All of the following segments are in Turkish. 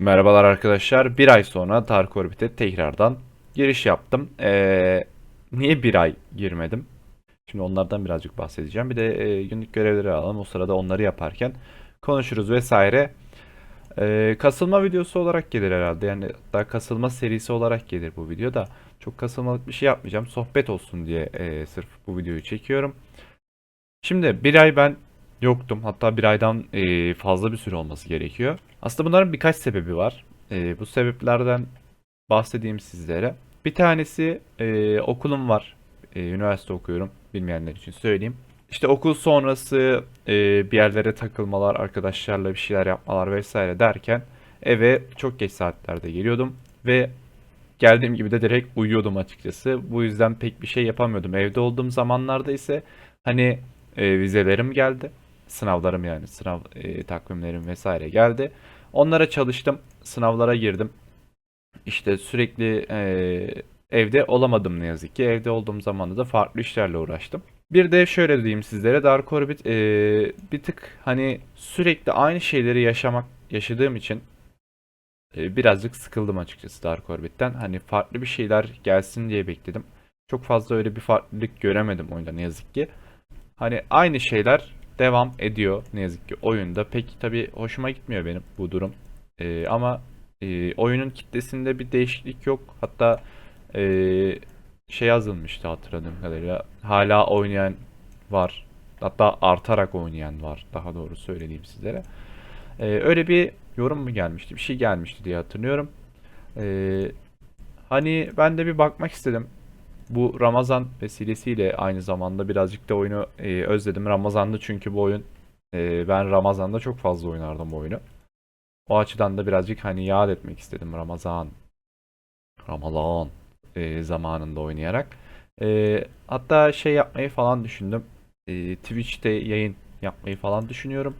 Merhabalar arkadaşlar. Bir ay sonra Dark Orbit'e tekrardan giriş yaptım. Ee, niye bir ay girmedim? Şimdi onlardan birazcık bahsedeceğim. Bir de e, günlük görevleri alalım. O sırada onları yaparken konuşuruz vesaire. Ee, kasılma videosu olarak gelir herhalde. Yani daha kasılma serisi olarak gelir bu video da. Çok kasılmalık bir şey yapmayacağım. Sohbet olsun diye e, sırf bu videoyu çekiyorum. Şimdi bir ay ben yoktum. Hatta bir aydan e, fazla bir süre olması gerekiyor. Aslında bunların birkaç sebebi var. E, bu sebeplerden bahsedeyim sizlere. Bir tanesi e, okulum var. E, üniversite okuyorum. Bilmeyenler için söyleyeyim. İşte okul sonrası e, bir yerlere takılmalar, arkadaşlarla bir şeyler yapmalar vesaire derken eve çok geç saatlerde geliyordum ve geldiğim gibi de direkt uyuyordum açıkçası. Bu yüzden pek bir şey yapamıyordum. Evde olduğum zamanlarda ise hani e, vizelerim geldi. Sınavlarım yani sınav e, takvimlerim vesaire geldi. Onlara çalıştım. Sınavlara girdim. İşte sürekli e, evde olamadım ne yazık ki. Evde olduğum zamanda da farklı işlerle uğraştım. Bir de şöyle diyeyim sizlere Dark Orbit e, bir tık hani sürekli aynı şeyleri yaşamak yaşadığım için e, birazcık sıkıldım açıkçası Dark Orbit'ten. Hani farklı bir şeyler gelsin diye bekledim. Çok fazla öyle bir farklılık göremedim oyunda ne yazık ki. Hani aynı şeyler devam ediyor ne yazık ki oyunda. Pek tabii hoşuma gitmiyor benim bu durum. E, ama e, oyunun kitlesinde bir değişiklik yok. Hatta e, şey yazılmıştı hatırladığım kadarıyla. Hala oynayan var. Hatta artarak oynayan var. Daha doğru söyleyeyim sizlere. Ee, öyle bir yorum mu gelmişti? Bir şey gelmişti diye hatırlıyorum. Ee, hani ben de bir bakmak istedim. Bu Ramazan vesilesiyle aynı zamanda birazcık da oyunu e, özledim. Ramazan'da çünkü bu oyun e, ben Ramazan'da çok fazla oynardım bu oyunu. O açıdan da birazcık hani yad etmek istedim Ramazan. Ramazan e, zamanında oynayarak. E, hatta şey yapmayı falan düşündüm. E, Twitch'te yayın yapmayı falan düşünüyorum.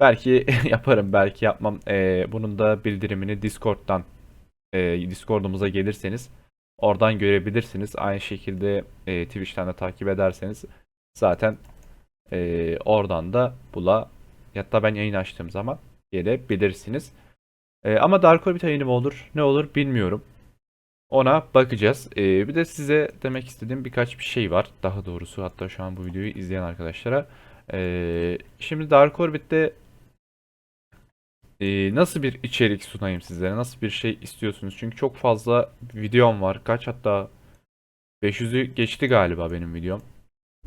Belki yaparım, belki yapmam. E, bunun da bildirimini Discord'dan e, Discord'umuza gelirseniz oradan görebilirsiniz. Aynı şekilde e, Twitch'ten de takip ederseniz zaten e, oradan da bula hatta ben yayın açtığım zaman gelebilirsiniz. E, ama Dark Orbit yayını olur, ne olur bilmiyorum. Ona bakacağız. Ee, bir de size demek istediğim birkaç bir şey var. Daha doğrusu hatta şu an bu videoyu izleyen arkadaşlara. Ee, şimdi Dark Orbit'te e, nasıl bir içerik sunayım sizlere? Nasıl bir şey istiyorsunuz? Çünkü çok fazla videom var. Kaç hatta 500'ü geçti galiba benim videom.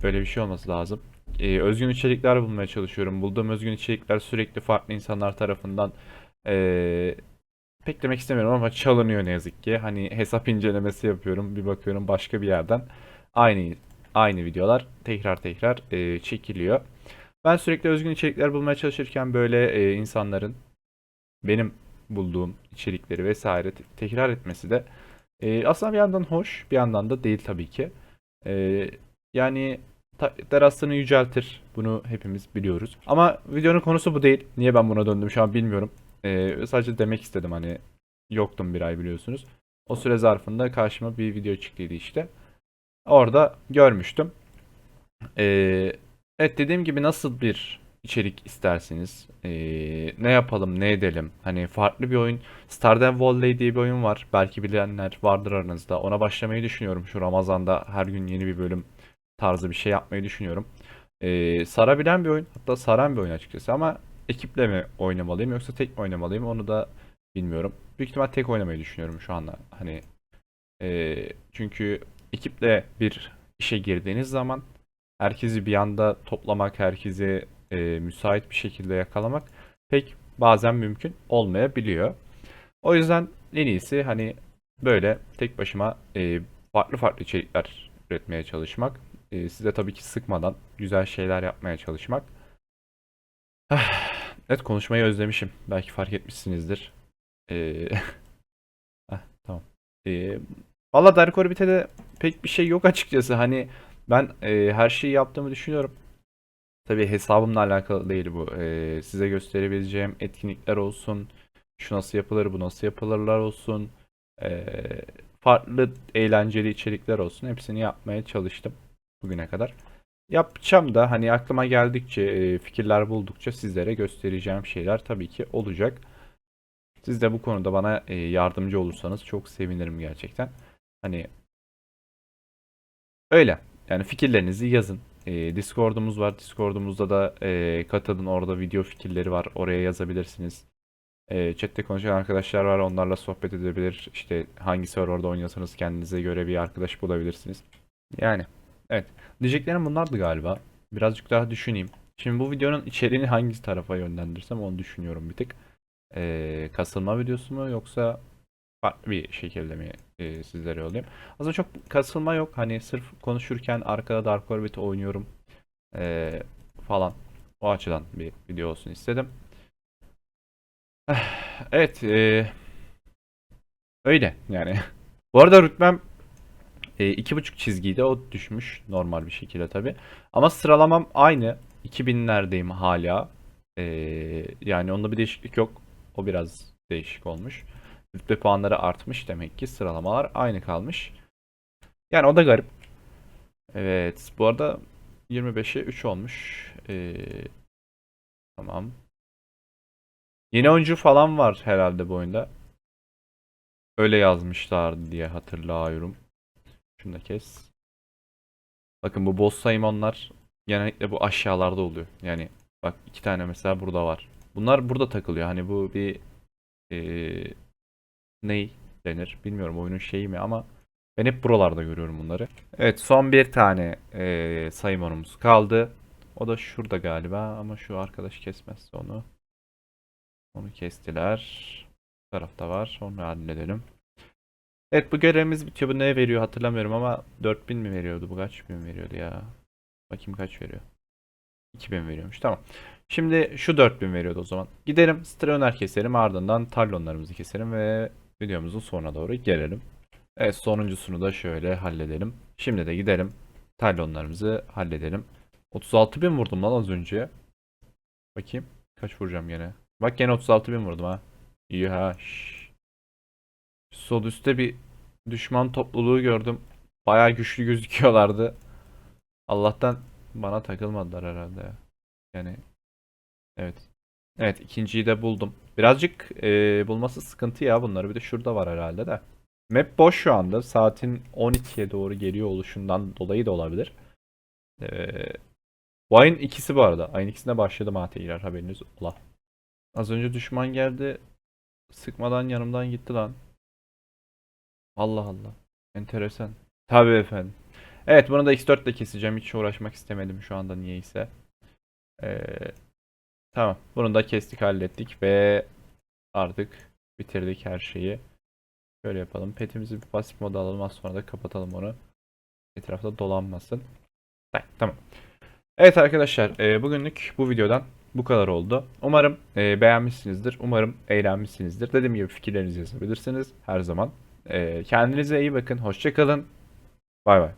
Öyle bir şey olması lazım. Ee, özgün içerikler bulmaya çalışıyorum. Bulduğum özgün içerikler sürekli farklı insanlar tarafından e, pek demek istemiyorum ama çalınıyor ne yazık ki. Hani hesap incelemesi yapıyorum. Bir bakıyorum başka bir yerden aynı aynı videolar tekrar tekrar e, çekiliyor. Ben sürekli özgün içerikler bulmaya çalışırken böyle e, insanların benim bulduğum içerikleri vesaire te- tekrar etmesi de e, aslında bir yandan hoş, bir yandan da değil tabii ki. E, yani terasını yüceltir. Bunu hepimiz biliyoruz. Ama videonun konusu bu değil. Niye ben buna döndüm şu an bilmiyorum. Ee, sadece demek istedim hani yoktum bir ay biliyorsunuz. O süre zarfında karşıma bir video çıktıydı işte. Orada görmüştüm. Ee, evet dediğim gibi nasıl bir içerik isterseniz ee, ne yapalım ne edelim? Hani farklı bir oyun Stardew Valley diye bir oyun var. Belki bilenler vardır aranızda. Ona başlamayı düşünüyorum. Şu Ramazan'da her gün yeni bir bölüm tarzı bir şey yapmayı düşünüyorum. Ee, sarabilen bir oyun hatta saran bir oyun açıkçası ama ekiple mi oynamalıyım yoksa tek mi oynamalıyım onu da bilmiyorum. Büyük ihtimal tek oynamayı düşünüyorum şu anda. Hani e, çünkü ekiple bir işe girdiğiniz zaman herkesi bir anda toplamak, herkesi e, müsait bir şekilde yakalamak pek bazen mümkün olmayabiliyor. O yüzden en iyisi hani böyle tek başıma e, farklı farklı içerikler üretmeye çalışmak. E, size tabii ki sıkmadan güzel şeyler yapmaya çalışmak. Evet konuşmayı özlemişim. Belki fark etmişsinizdir. Ee, heh, valla Dark Orbit'e de pek bir şey yok açıkçası. Hani ben e, her şeyi yaptığımı düşünüyorum. Tabii hesabımla alakalı değil bu. Ee, size gösterebileceğim etkinlikler olsun. Şu nasıl yapılır, bu nasıl yapılırlar olsun. Ee, farklı eğlenceli içerikler olsun. Hepsini yapmaya çalıştım bugüne kadar. Yapacağım da hani aklıma geldikçe, e, fikirler buldukça sizlere göstereceğim şeyler tabii ki olacak. Siz de bu konuda bana e, yardımcı olursanız çok sevinirim gerçekten. Hani öyle. Yani fikirlerinizi yazın. E, Discord'umuz var. Discord'umuzda da e, katılın. Orada video fikirleri var. Oraya yazabilirsiniz. E, chat'te konuşan arkadaşlar var. Onlarla sohbet edebilir. İşte hangi serverda oynuyorsanız kendinize göre bir arkadaş bulabilirsiniz. Yani evet. Diyeceklerim bunlardı galiba. Birazcık daha düşüneyim. Şimdi bu videonun içeriğini hangi tarafa yönlendirsem onu düşünüyorum bir tık. E, kasılma videosu mu yoksa farklı bir şekilde mi e, sizlere yollayayım? Aslında çok kasılma yok. Hani sırf konuşurken arkada Dark Orbit oynuyorum e, falan. O açıdan bir video olsun istedim. Evet. E, öyle yani. Bu arada rütbem e, iki buçuk çizgiydi. O düşmüş normal bir şekilde tabi. Ama sıralamam aynı. 2000'lerdeyim hala. E, yani onda bir değişiklik yok. O biraz değişik olmuş. Rütbe puanları artmış demek ki sıralamalar aynı kalmış. Yani o da garip. Evet bu arada 25'e 3 olmuş. Ee, tamam. Yeni oyuncu falan var herhalde bu oyunda. Öyle yazmışlar diye hatırlıyorum. Şunu da kes. Bakın bu boss saymonlar genellikle bu aşağılarda oluyor. Yani bak iki tane mesela burada var. Bunlar burada takılıyor. Hani bu bir ee, ney denir bilmiyorum oyunun şeyi mi ama ben hep buralarda görüyorum bunları. Evet son bir tane e, sayımonumuz kaldı. O da şurada galiba ama şu arkadaş kesmezse onu. Onu kestiler. Bu tarafta var. Onu halledelim. Evet bu görevimiz bitiyor. Bu ne veriyor hatırlamıyorum ama 4000 mi veriyordu? Bu kaç bin veriyordu ya? Bakayım kaç veriyor. 2000 veriyormuş. Tamam. Şimdi şu 4000 veriyordu o zaman. Gidelim Strayoner keselim ardından Talonlarımızı keselim ve videomuzun sonuna doğru gelelim. Evet sonuncusunu da şöyle halledelim. Şimdi de gidelim Talonlarımızı halledelim. 36.000 vurdum lan az önce. Bakayım kaç vuracağım gene. Bak gene 36.000 vurdum ha. İyi ha. Sol üstte bir düşman topluluğu gördüm. Bayağı güçlü gözüküyorlardı. Allah'tan bana takılmadılar herhalde ya. Yani evet. Evet ikinciyi de buldum. Birazcık e, bulması sıkıntı ya bunları. Bir de şurada var herhalde de. Map boş şu anda. Saatin 12'ye doğru geliyor oluşundan dolayı da olabilir. Ee, bu ayın ikisi bu arada. Ayın ikisinde başladı Mahteyler haberiniz ola. Az önce düşman geldi. Sıkmadan yanımdan gitti lan. Allah Allah. Enteresan. Tabii efendim. Evet bunu da X4 ile keseceğim. Hiç uğraşmak istemedim şu anda niyeyse. Ee, tamam. Bunu da kestik hallettik ve artık bitirdik her şeyi. Şöyle yapalım. Petimizi bir pasif moda alalım. Az sonra da kapatalım onu. Etrafta dolanmasın. Tamam. Evet arkadaşlar. e, bugünlük bu videodan bu kadar oldu. Umarım e, beğenmişsinizdir. Umarım eğlenmişsinizdir. Dediğim gibi fikirlerinizi yazabilirsiniz. Her zaman. E, kendinize iyi bakın. Hoşçakalın. Bay bay.